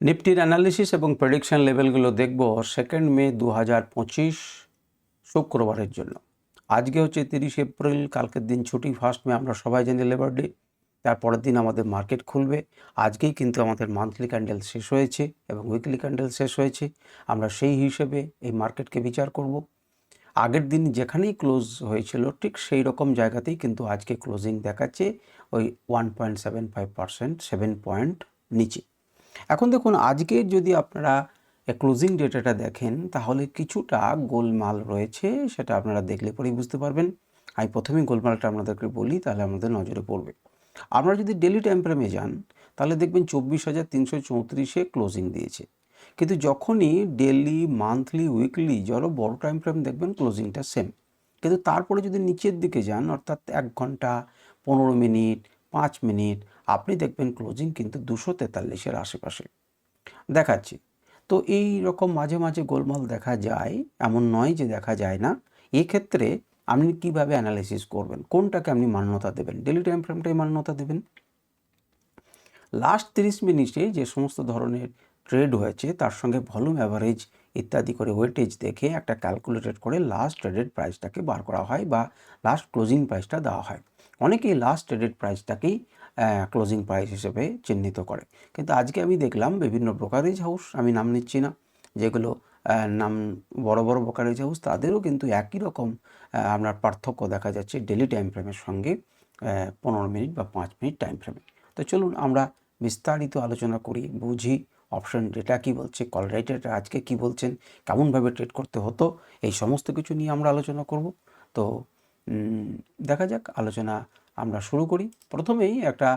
নিফটির analysis এবং prediction লেভেলগুলো দেখব second মে দু হাজার পঁচিশ শুক্রবারের জন্য। আজকে হচ্ছে তিরিশ এপ্রিল, কালকের দিন ছুটি ফার্স্ট মে আমরা সবাই জানি লেবার ডে তারপরের দিন আমাদের মার্কেট খুলবে। আজকেই কিন্তু আমাদের মান্থলি ক্যান্ডেল শেষ হয়েছে এবং উইকলি ক্যান্ডেল শেষ হয়েছে। আমরা সেই হিসেবে এই মার্কেটকে বিচার করব। আগের দিন যেখানেই ক্লোজ হয়েছিল, ঠিক সেই রকম জায়গাতেই কিন্তু আজকে ক্লোজিং দেখাচ্ছে ওই one point seven five percent seven point নিচে। এখন দেখুন, আজকে যদি আপনারা ক্লোজিং ডেটাটা দেখেন, তাহলে কিছুটা গোলমাল রয়েছে, সেটা আপনারা দেখলে পরেই বুঝতে পারবেন। আমি প্রথমেই গোলমালটা আপনাদেরকে বলি, তাহলে আমাদের নজরে পড়বে। আপনারা যদি ডেলি টাইম ফ্রেমে যান, তাহলে দেখবেন চব্বিশ হাজার তিনশো চৌত্রিশে ক্লোজিং দিয়েছে। কিন্তু যখনই ডেলি মান্থলি উইকলি যারা বড় টাইম ফ্রেম দেখবেন ক্লোজিংটা সেম কিন্তু তারপরে যদি নিচের দিকে যান, অর্থাৎ এক ঘণ্টা, পনেরো মিনিট, পাঁচ মিনিট আপনি দেখবেন ক্লোজিং কিন্তু দুশো তেতাল্লিশের আশেপাশে। দেখাচ্ছে। তো এই রকম মাঝে মাঝে গোলমাল দেখা যায়, এমন নয় যে দেখা যায় না। এক্ষেত্রে আপনি কীভাবে অ্যানালাইসিস করবেন? কোনটাকে আপনি মান্যতা দেবেন? ডেলি টাইম ফ্রেমটাই মান্যতা দেবেন? লাস্ট তিরিশ মিনিটে যে সমস্ত ধরনের ট্রেড হয়েছে, তার সঙ্গে ভলিউম অ্যাভারেজ ইত্যাদি করে ওয়েটেজ দেখে একটা ক্যালকুলেটেড করে লাস্ট ট্রেডেড প্রাইসটাকে বার করা হয় বা লাস্ট ক্লোজিং প্রাইসটা দেওয়া হয়। অনেকেই লাস্ট ট্রেডেড প্রাইসটাকেই ক্লোজিং প্রাইস হিসেবে চিহ্নিত করে। কিন্তু আজকে আমি দেখলাম বিভিন্ন ব্রোকারেজ হাউস আমি নাম নিচ্ছি না, যেগুলো নাম, বড় বড় ব্রোকারেজ হাউস তাদেরও কিন্তু একই রকম আপনার পার্থক্য দেখা যাচ্ছে ডেলি টাইম ফ্রেমের সঙ্গে পনেরো মিনিট বা পাঁচ মিনিট টাইম ফ্রেমে তো চলুন আমরা বিস্তারিত আলোচনা করি, বুঝি অপশন ডেটা কী বলছে কল রাইটারটা আজকে কী বলছেন, কেমনভাবে ট্রেড করতে হতো, এই সমস্ত কিছু নিয়ে আমরা আলোচনা করব। তো দেখা যাক, আলোচনা আমরা শুরু করি। প্রথমেই একটা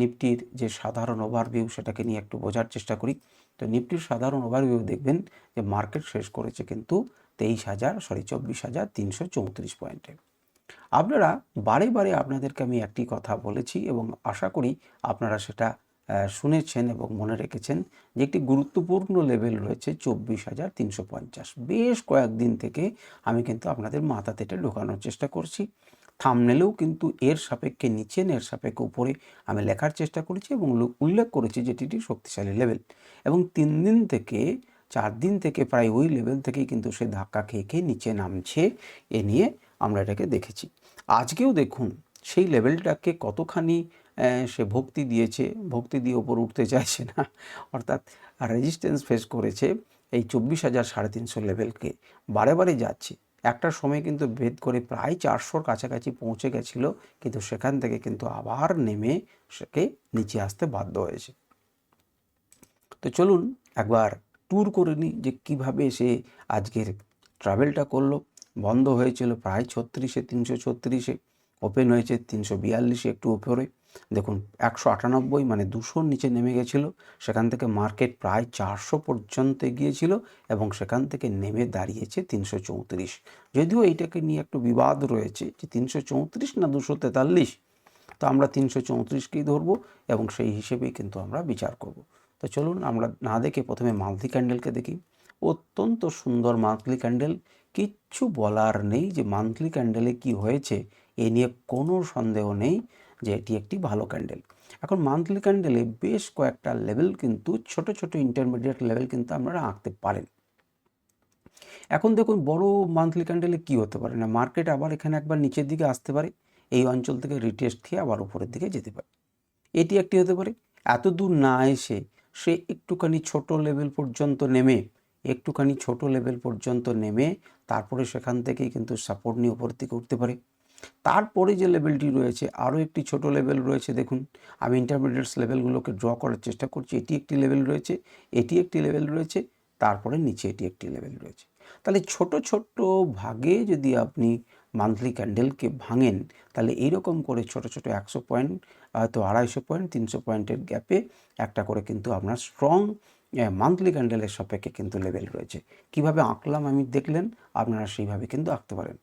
নিফটির যে সাধারণ ওভারভিউ সেটাকে নিয়ে একটু বোঝার চেষ্টা করি। তো নিফটির সাধারণ ওভারভিউ দেখবেন যে মার্কেট শেষ করেছে কিন্তু তেইশ হাজার সরি চব্বিশ হাজার তিনশো চৌত্রিশ পয়েন্টে আপনারা বারে বারে আপনাদেরকে আমি একটি কথা বলেছি এবং আশা করি আপনারা সেটা শুনেছেন এবং মনে রেখেছেন যে একটি গুরুত্বপূর্ণ লেভেল রয়েছে চব্বিশ হাজার তিনশো পঞ্চাশ। বেশ কয়েকদিন থেকে আমি কিন্তু আপনাদের মাথা তেটে ঢোকানোর চেষ্টা করছি। থামনেলেও কিন্তু এর সাপেক্ষে নিচে এর সাপেক্ষে উপরে আমি লেখার চেষ্টা করেছি এবং উল্লেখ করেছি যে এটি একটি শক্তিশালী লেভেল। এবং তিন দিন থেকে, চার দিন থেকে প্রায় ওই লেভেল থেকেই কিন্তু সে ধাক্কা খেয়ে খেয়ে নিচে নামছে, এ নিয়ে আমরা এটাকে দেখেছি। আজকেও দেখুন, সেই লেভেলটাকে কতখানি সে ভক্তি দিয়েছে, ভক্তি দিয়ে ওপর উঠতে চাইছে না, অর্থাৎ রেজিস্ট্যান্স ফেস করেছে, এই চব্বিশ হাজার সাড়ে তিনশো লেভেলকে বারে বারে যাচ্ছে। একটা সময় কিন্তু ভেদ করে প্রায় চারশোর কাছাকাছি পৌঁছে গেছিল, কিন্তু সেখান থেকে কিন্তু আবার নেমে সেকে নিচে আসতে বাধ্য হয়েছে। তো চলুন একবার ট্যুর করে নিই যে কীভাবে সে আজকের ট্রাভেলটা করল। বন্ধ হয়েছিল প্রায় ছত্রিশে, তিনশো ছত্রিশে ওপেন হয়েছে তিনশো বিয়াল্লিশে একটু উপরে। দেখুন, একশো আটানব্বই মানে দুশোর নিচে নেমে গেছিল, সেখান থেকে মার্কেট প্রায় চারশো পর্যন্ত গিয়েছিল এবং সেখান থেকে নেমে দাঁড়িয়েছে তিনশো চৌত্রিশ। যদিও এইটাকে নিয়ে একটু বিবাদ রয়েছে যে তিনশো চৌত্রিশ না দুশো তেতাল্লিশ, তো আমরা তিনশো চৌত্রিশকেই ধরবো এবং সেই হিসেবেই কিন্তু আমরা বিচার করব। তো চলুন, আমরা না দেখে প্রথমে মান্থলি ক্যান্ডেলকে দেখি। অত্যন্ত সুন্দর মান্থলি ক্যান্ডেল। কিচ্ছু বলার নেই যে মান্থলি ক্যান্ডেলে কি হয়েছে, এ নিয়ে কোনো সন্দেহ নেই। যে এটি একটি ভালো ক্যান্ডেল এখন মান্থলি ক্যান্ডেলে বেশ কয়েকটা লেভেল কিন্তু, ছোট ছোট ইন্টারমিডিয়েট লেভেল কিন্তু আপনারা আঁকতে পারেন। এখন দেখুন, বড় মান্থলি ক্যান্ডেলে কি হতে পারে না? মার্কেট আবার এখানে একবার নিচের দিকে আসতে পারে, এই অঞ্চল থেকে রিটেস্ট খেয়ে আবার উপরের দিকে যেতে পারে। এটি একটি হতে পারে। এত দূর না এসে সে একটুখানি ছোট লেভেল পর্যন্ত নেমে, একটুখানি ছোট লেভেল পর্যন্ত নেমে, তারপরে সেখান থেকেই কিন্তু সাপোর্ট নিয়ে উপরের দিকে উঠতে পারে। তারপরে যে লেভেলটি রয়েছে, আরও একটি ছোট লেভেল রয়েছে, দেখুন, আমি ইন্টারমিডিয়েটস লেভেলগুলোকে ড্র করার চেষ্টা করছি, এটি একটি লেভেল রয়েছে, এটি একটি লেভেল রয়েছে, তারপরে নিচে এটি একটি লেভেল রয়েছে। তাহলে ছোট ছোট ভাগে যদি আপনি মান্থলি ক্যান্ডেলকে ভাঙেন, তাহলে এইরকম করে ছোট ছোট একশো পয়েন্ট হয়তো আড়াইশো পয়েন্ট তিনশো পয়েন্টের গ্যাপে একটা করে কিন্তু আপনার স্ট্রং মান্থলি ক্যান্ডেলের সাপেক্ষে কিন্তু লেভেল রয়েছে। কীভাবে আঁকলাম আমি দেখলেন, আপনারা সেইভাবে কিন্তু আঁকতে পারেন।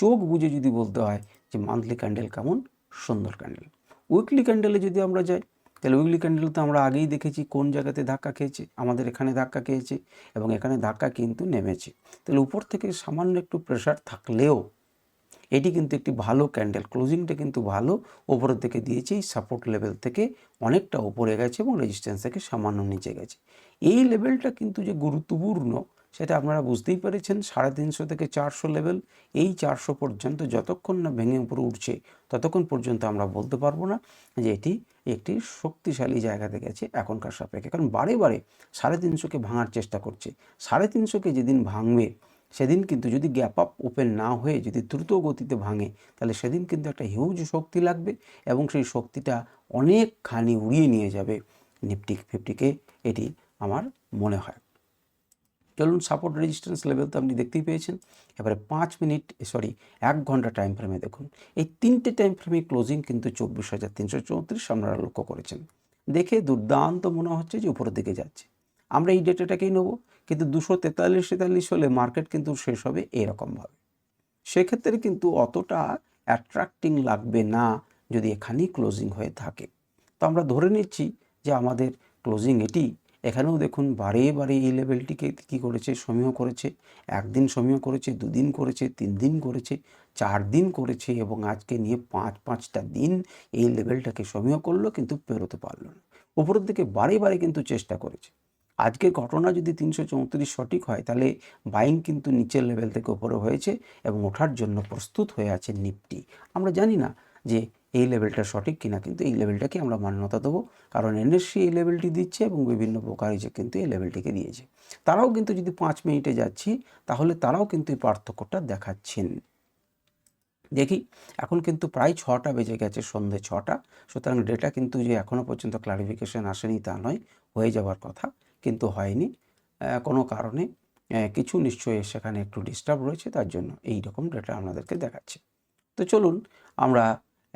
চোখ বুঝে যদি বলতে হয় যে মান্থলি ক্যান্ডেল কেমন? সুন্দর ক্যান্ডেল উইকলি ক্যান্ডেলে যদি আমরা যাই, তাহলে উইকলি ক্যান্ডেল তো আমরা আগেই দেখেছি কোন জায়গাতে ধাক্কা খেয়েছে, আমাদের এখানে ধাক্কা খেয়েছে এবং এখানে ধাক্কা কিন্তু নেমেছে। তাহলে উপর থেকে সামান্য একটু প্রেশার থাকলেও এটি কিন্তু একটি ভালো ক্যান্ডেল ক্লোজিংটা কিন্তু ভালো ওপরের দিকে দিয়েছে, এই সাপোর্ট লেভেল থেকে অনেকটা ওপরে গেছে এবং রেজিস্ট্যান্স থেকে সামান্য নিচে গেছে। এই লেভেলটা কিন্তু যে গুরুত্বপূর্ণ সেটা আপনারা বুঝতেই পেরেছেন। সাড়ে তিনশো থেকে চারশো লেভেল এই চারশো পর্যন্ত যতক্ষণ না ভেঙে উপরে উঠছে, ততক্ষণ পর্যন্ত আমরা বলতে পারব না যে এটি একটি শক্তিশালী জায়গাতে গেছে এখনকার সাপেক্ষে। কারণ বারে বারে সাড়ে তিনশোকে ভাঙার চেষ্টা করছে। সাড়ে তিনশোকে যেদিন ভাঙবে, সেদিন কিন্তু যদি গ্যাপ আপ ওপেন না হয়ে যদি দ্রুত গতিতে ভাঙে, তাহলে সেদিন কিন্তু একটা হিউজ শক্তি লাগবে এবং সেই শক্তিটা অনেকখানি উড়িয়ে নিয়ে যাবে। নিফটি ফিফটিকে এটি আমার মনে হয়। চলুন সাপোর্ট রেজিস্ট্যান্স লেভেল তো আপনি দেখতেই পেয়েছেন। এবারে পাঁচ মিনিট সরি এক ঘণ্টা টাইম ফ্রেমে দেখুন। এই তিনটে টাইম ফ্রেমে ক্লোজিং কিন্তু চব্বিশ হাজার তিনশো চৌত্রিশ আপনারা লক্ষ্য করেছেন। দেখে দুর্দান্ত মনে হচ্ছে যে উপরের দিকে যাচ্ছে। আমরা এই ডেটাটাকেই নেব, কিন্তু দুশো তেতাল্লিশ তেতাল্লিশ হলে মার্কেট কিন্তু শেষ হবে এরকমভাবে। সেক্ষেত্রে কিন্তু অতটা অ্যাট্রাক্টিং লাগবে না যদি এখানেই ক্লোজিং হয়ে থাকে। তো আমরা ধরে নিচ্ছি যে আমাদের ক্লোজিং এটি এখানেও দেখুন বারে বারে এই লেভেলটিকে কী করেছে, সমীহ করেছে, একদিন সমীহ করেছে, দুদিন করেছে তিন দিন করেছে চার দিন করেছে এবং আজকে নিয়ে পাঁচ, পাঁচটা দিন এই লেভেলটাকে সমীহ করল কিন্তু পেরোতে পারল না। উপরের দিকে বারে বারে কিন্তু চেষ্টা করেছে। আজকের ঘটনা যদি তিনশো চৌত্রিশ সঠিক হয়, তাহলে বাইং কিন্তু নিচের লেভেল থেকে উপরে হয়েছে এবং ওঠার জন্য প্রস্তুত হয়ে আছে নিফটি। আমরা জানি না যে এই লেভেলটা সঠিক কিনা কিন্তু এই লেভেলটাকে আমরা মান্যতা দেবো। কারণ এনএসসি এই লেভেলটি দিচ্ছে এবং বিভিন্ন ব্রোকারেজে কিন্তু এই লেভেলটিকে দিয়েছে। তারাও কিন্তু যদি পাঁচ মিনিটে যাচ্ছি, তাহলে তারাও কিন্তু এই পার্থক্যটা দেখাচ্ছেন। দেখি, এখন কিন্তু প্রায় ছটা বেজে গেছে, সন্ধে ছটা। সুতরাং ডেটা কিন্তু যে এখনও পর্যন্ত ক্লারিফিকেশান আসেনি তা নয়, হয়ে যাওয়ার কথা কিন্তু হয়নি। কোনো কারণে কিছু নিশ্চয়ই সেখানে একটু ডিস্টার্ব রয়েছে, তার জন্য এই রকম ডেটা আপনাদেরকে দেখাচ্ছে। তো চলুন, আমরা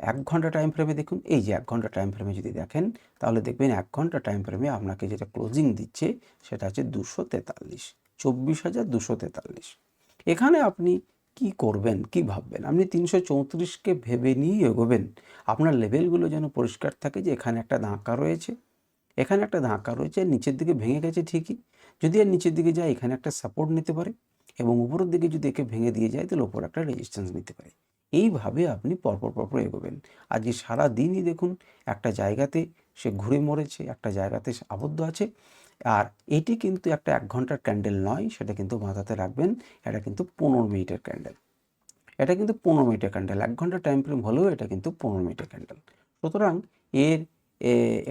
এক ঘণ্টা টাইম ফ্রেমে দেখুন। এই যে এক ঘণ্টা টাইম ফ্রেমে যদি দেখেন, তাহলে দেখবেন এক ঘণ্টা টাইম ফ্রেমে আপনাকে যেটা ক্লোজিং দিচ্ছে, সেটা হচ্ছে দুশো তেতাল্লিশ। চব্বিশ হাজার দুশো তেতাল্লিশ। এখানে আপনি কি করবেন, কি ভাববেন? আপনি তিনশো চৌত্রিশকে ভেবে নিয়েই এগোবেন। আপনার লেভেলগুলো যেন পরিষ্কার থাকে যে এখানে একটা ধাক্কা রয়েছে। এখানে একটা ধাক্কা রয়েছে, নিচের দিকে ভেঙে গেছে ঠিকই। যদি আর নিচের দিকে যায়, এখানে একটা সাপোর্ট নিতে পারে এবং উপরের দিকে যদি একে ভেঙে দিয়ে যায়, তাহলে ওপর একটা রেজিস্ট্যান্স নিতে পারে। এইভাবে আপনি পরপর পরপর এগোবেন। আজকে সারা দিনই দেখুন, একটা জায়গাতে সে ঘুরে মরেছে, একটা জায়গাতে আবদ্ধ আছে। আর এটি কিন্তু একটা এক ঘণ্টার ক্যান্ডেল নয়, সেটা কিন্তু মাথাতে রাখবেন, এটা কিন্তু পনেরো মিনিটের ক্যান্ডেল। এটা কিন্তু পনেরো মিনিটের ক্যান্ডেল, এক ঘণ্টা টাইম ফ্রেম হলেও এটা কিন্তু পনেরো মিনিটের ক্যান্ডেল। সুতরাং এর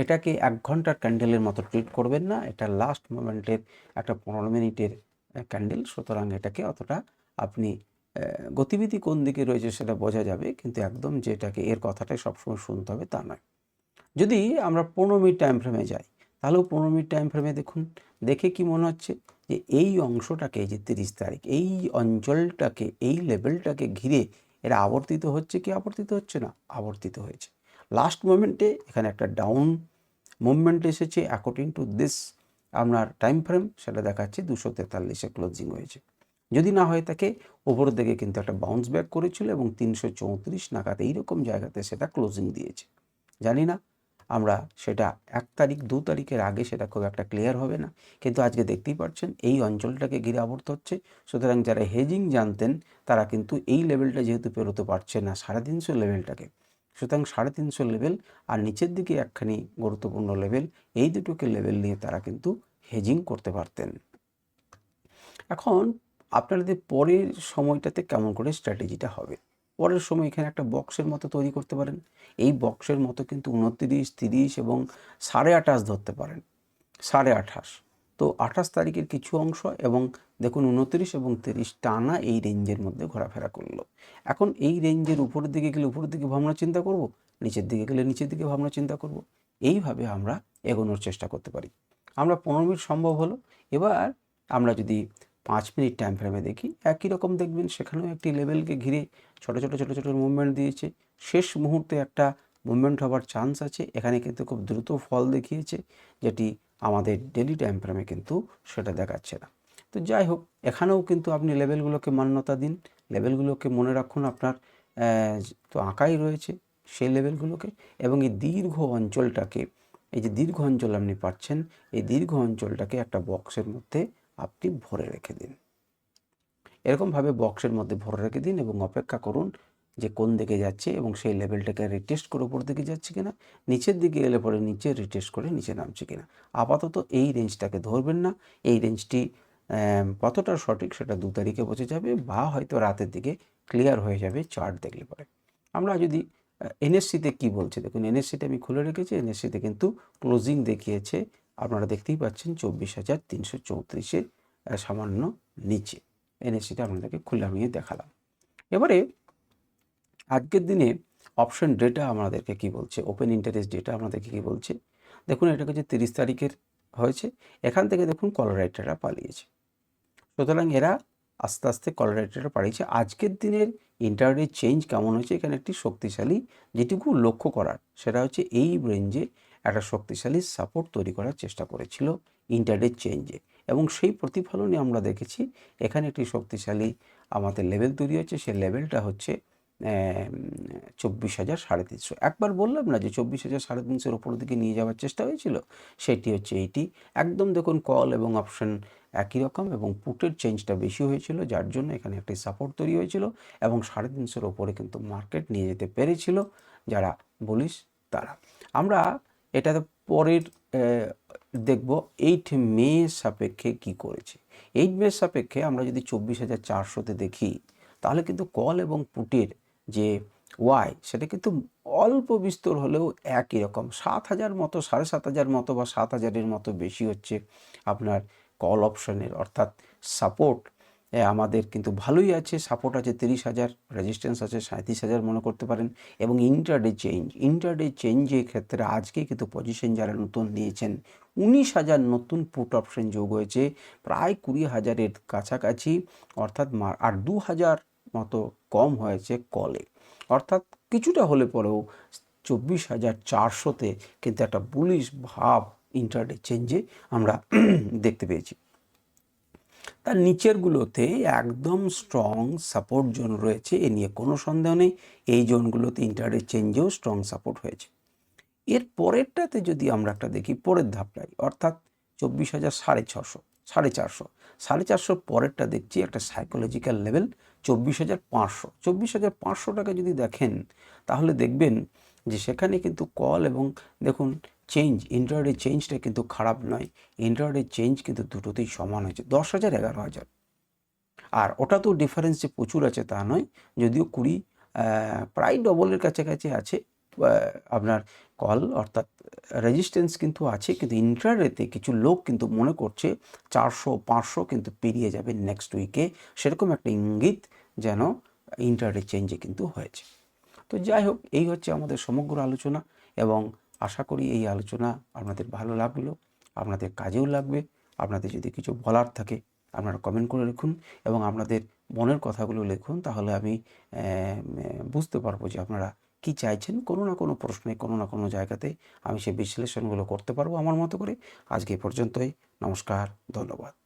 এটাকে এক ঘণ্টার ক্যান্ডেলের মতো ট্রিট করবেন না, এটা লাস্ট মোমেন্টের একটা পনেরো মিনিটের ক্যান্ডেল, সুতরাং এটাকে অতটা আপনি গতিবিধি কোন দিকে রয়েছে সেটা বোঝা যাবে, কিন্তু একদম যেটাকে এর কথাটাই সবসময় শুনতে হবে তা নয়। যদি আমরা পনেরো মিনিট টাইম ফ্রেমে যাই তাহলেও পনেরো মিনিট টাইম ফ্রেমে দেখুন, দেখে কি মনে হচ্ছে যে এই অংশটাকে, যে তিরিশ তারিখ, এই অঞ্চলটাকে, এই লেভেলটাকে ঘিরে এরা আবর্তিত হচ্ছে কি আবর্তিত হচ্ছে না? আবর্তিত হয়েছে। লাস্ট মোমেন্টে এখানে একটা ডাউন মুভমেন্ট এসেছে অ্যাকর্ডিং টু দিস আপনার টাইম ফ্রেম সেটা দেখাচ্ছে দুশো তেতাল্লিশে ক্লোজিং হয়েছে। যদি না হয়ে থাকে ওপরের দিকে কিন্তু একটা বাউন্স ব্যাক করেছিল এবং তিনশো চৌত্রিশ নাগাদ এইরকম জায়গাতে সেটা ক্লোজিং দিয়েছে। জানি না, আমরা সেটা এক তারিখ, দু তারিখের আগে সেটা খুব একটা ক্লিয়ার হবে না। কিন্তু আজকে দেখতেই পাচ্ছেন, এই অঞ্চলটাকে ঘিরে আবর্ত হচ্ছে। সুতরাং যারা হেজিং জানতেন, তারা কিন্তু এই লেভেলটা যেহেতু পেরোতে পারছে না, সাড়ে তিনশো লেভেলটাকে সুতরাং সাড়ে তিনশো লেভেল আর নিচের দিকে একখানি গুরুত্বপূর্ণ লেভেল এই দুটোকে লেভেল নিয়ে তারা কিন্তু হেজিং করতে পারতেন। এখন আপনাদের পরের সময়টাতে কেমন করে স্ট্র্যাটেজিটা হবে? পরের সময় এখানে একটা বক্সের মতো তৈরি করতে পারেন। এই বক্সের মতো কিন্তু উনত্রিশ, তিরিশ এবং সাড়ে আঠাশ ধরতে পারেন। সাড়ে আঠাশ। তো আঠাশ তারিখের কিছু অংশ এবং দেখুন উনত্রিশ এবং তিরিশ টানা এই রেঞ্জের মধ্যে ঘোরাফেরা করল। এখন এই রেঞ্জের উপরের দিকে গেলে উপরের দিকে ভাবনা চিন্তা করব? নিচের দিকে গেলে নিচের দিকে ভাবনা চিন্তা করব? এইভাবে আমরা এগোনোর চেষ্টা করতে পারি। আমরা পনেরো মিনিট সম্ভব হলো। এবার আমরা যদি পাঁচ মিনিট টাইম ফ্রেমে দেখি একই রকম দেখবেন সেখানেও একটি লেভেলকে ঘিরে ছোটো ছোটো ছোটো ছোটো মুভমেন্ট দিয়েছে। শেষ মুহূর্তে একটা মুভমেন্ট হওয়ার চান্স আছে। এখানে কিন্তু খুব দ্রুত ফল দেখিয়েছে, যেটি আমাদের ডেলি টাইম ফ্রেমে কিন্তু সেটা দেখাচ্ছে না। তো যাই হোক, এখানেও কিন্তু আপনি লেভেলগুলোকে মান্যতা দিন। লেভেলগুলোকে মনে রাখুন আপনার তো আঁকাই রয়েছে সেই লেভেলগুলোকে এবং এই দীর্ঘ অঞ্চলটাকে, এই যে দীর্ঘ অঞ্চল আপনি পাচ্ছেন, এই দীর্ঘ অঞ্চলটাকে একটা বক্সের মধ্যে আপনি ভরে রেখে দিন। এরকমভাবে বক্সের মধ্যে ভরে রেখে দিন এবং অপেক্ষা করুন যে কোন দিকে যাচ্ছে এবং সেই লেভেলটাকে রিটেস্ট করে উপর দিকে যাচ্ছে কিনা, নিচের দিকে এলে পরে নিচে রিটেস্ট করে নিচে নামছে কিনা। আপাতত এই রেঞ্জটাকে ধরবেন না। এই রেঞ্জটি কতটা সঠিক সেটা দু তারিখে বোঝা যাবে বা হয়তো রাতের দিকে ক্লিয়ার হয়ে যাবে চার্ট দেখলে পরে। আমরা যদি এনএসসিতে কি বলছে? দেখুন এনএসসিতে আমি খুলে রেখেছি। এনএসসিতে কিন্তু ক্লোজিং দেখিয়েছে আপনারা দেখতেই পাচ্ছেন চব্বিশ হাজার তিনশো চৌত্রিশের সামান্য নিচে। এনএসসিটা আপনাদেরকে খুলে আমি দেখালাম। এবারে আজকের দিনে অপশন ডেটা আমাদেরকে কি বলছে? ওপেন ইন্টারেস্ট ডেটা আমাদেরকে কি বলছে? দেখুন এটা হচ্ছে তিরিশ তারিখের হয়েছে, এখান থেকে দেখুন কলরাইটাররা পালিয়েছে। সুতরাং এরা আস্তে আস্তে কলরাইটাররা পালিয়েছে। আজকের দিনের ইন্টারডে চেঞ্জ কেমন হয়েছে? এখানে একটি শক্তিশালী যেটুকু লক্ষ্য করার, সেটা হচ্ছে এই রেঞ্জে একটা শক্তিশালী সাপোর্ট তৈরি করার চেষ্টা করেছিল ইন্টারডে চেঞ্জে এবং সেই প্রতিফলনই আমরা দেখেছি, এখানে একটি শক্তিশালী আমাদের লেভেল তৈরি হচ্ছে সেই লেভেলটা হচ্ছে চব্বিশ হাজার সাড়ে তিনশো। একবার বললাম না যে চব্বিশ হাজার সাড়ে তিনশোর ওপর দিকে নিয়ে যাওয়ার চেষ্টা হয়েছিল, সেটি হচ্ছে এইটি একদম দেখুন কল এবং অপশন একই রকম এবং পুটের চেঞ্জটা বেশি হয়েছিল, যার জন্য এখানে একটি সাপোর্ট তৈরি হয়েছিল এবং সাড়ে তিনশোর ওপরে কিন্তু মার্কেট নিয়ে যেতে পেরেছিল যারা বলিস তারা। আমরা এটাতে পরের দেখব এইট মে সাপেক্ষে কি করেছে। এইট মে সাপেক্ষে আমরা যদি চব্বিশ হাজার চারশোতে দেখি, তাহলে কিন্তু কল এবং পুটের যে ওয়াই, সেটা কিন্তু অল্প বিস্তর হলেও একই রকম। সাত হাজার মতো, সাড়ে সাত হাজার মতো বা সাত হাজারের মতো বেশি হচ্ছে আপনার কল অপশনের, অর্থাৎ সাপোর্ট আমাদের কিন্তু ভালোই আছে সাপোর্ট আছে, তিরিশ হাজার রেজিস্ট্যান্স আছে সাঁত্রিশ হাজার মনে করতে পারেন এবং ইন্টারডে চেঞ্জ ইন্টারডে চেঞ্জের ক্ষেত্রে আজকে কিন্তু পজিশন যারা নতুন নিয়েছেন, উনিশ হাজার নতুন পুট অপশন যোগ হয়েছে, প্রায় কুড়ি হাজারের কাছাকাছি, অর্থাৎ আর দু হাজার মতো কম হয়েছে কলে অর্থাৎ কিছুটা হলে পরেও চব্বিশ হাজার চারশোতে কিন্তু একটা বুলিশ ভাব ইন্টারডে চেঞ্জে আমরা দেখতে পেয়েছি। তার নিচেরগুলোতে একদম স্ট্রং সাপোর্ট জোন রয়েছে, এ নিয়ে কোনো সন্দেহ নেই। এই জোনগুলোতে ইন্টারডে চেঞ্জেও স্ট্রং সাপোর্ট হয়েছে। এর পরেরটাতে যদি আমরা একটা দেখি, পরের ধাপটাই অর্থাৎ চব্বিশ হাজার সাড়ে ছশো, সাড়ে চারশো, সাড়ে চারশোর পরেরটা দেখছি একটা সাইকোলজিক্যাল লেভেল চব্বিশ হাজার পাঁচশো। চব্বিশ হাজার পাঁচশো টাকা যদি দেখেন, তাহলে দেখবেন যে সেখানে কিন্তু কল এবং দেখুন চেঞ্জ ইন্টারডে চেঞ্জটা কিন্তু খারাপ নয়। ইন্টারডে চেঞ্জ কিন্তু দুটোতেই সমান হয়েছে, দশ হাজার, এগারো হাজার। আর ওটা তো ডিফারেন্স যে প্রচুর আছে তা নয়, যদিও কুড়ি প্রায় ডবলের কাছাকাছি আছে আপনার কল অর্থাৎ রেজিস্ট্যান্স কিন্তু আছে, কিন্তু ইন্টারডেতে কিছু লোক কিন্তু মনে করছে চারশো, পাঁচশো কিন্তু পেরিয়ে যাবে নেক্সট উইকে সেরকম একটা ইঙ্গিত যেন ইন্টারডে চেঞ্জে কিন্তু হয়েছে। তো যাই হোক, এই হচ্ছে আমাদের সমগ্র আলোচনা এবং আশা করি এই আলোচনা আপনাদের ভালো লাগল, আপনাদের কাজেও লাগবে, আপনাদের যদি কিছু বলার থাকে আপনারা কমেন্ট করে লিখুন এবং আপনাদের মনের কথাগুলো লিখুন, তাহলে আমি বুঝতে পারব যে আপনারা কি চাইছেন। কোনো না কোনো প্রশ্নে, কোনো না কোনো জায়গাতে আমি সেই বিশ্লেষণগুলো করতে পারব আমার মতো করে। আজকে পর্যন্তই, নমস্কার, ধন্যবাদ।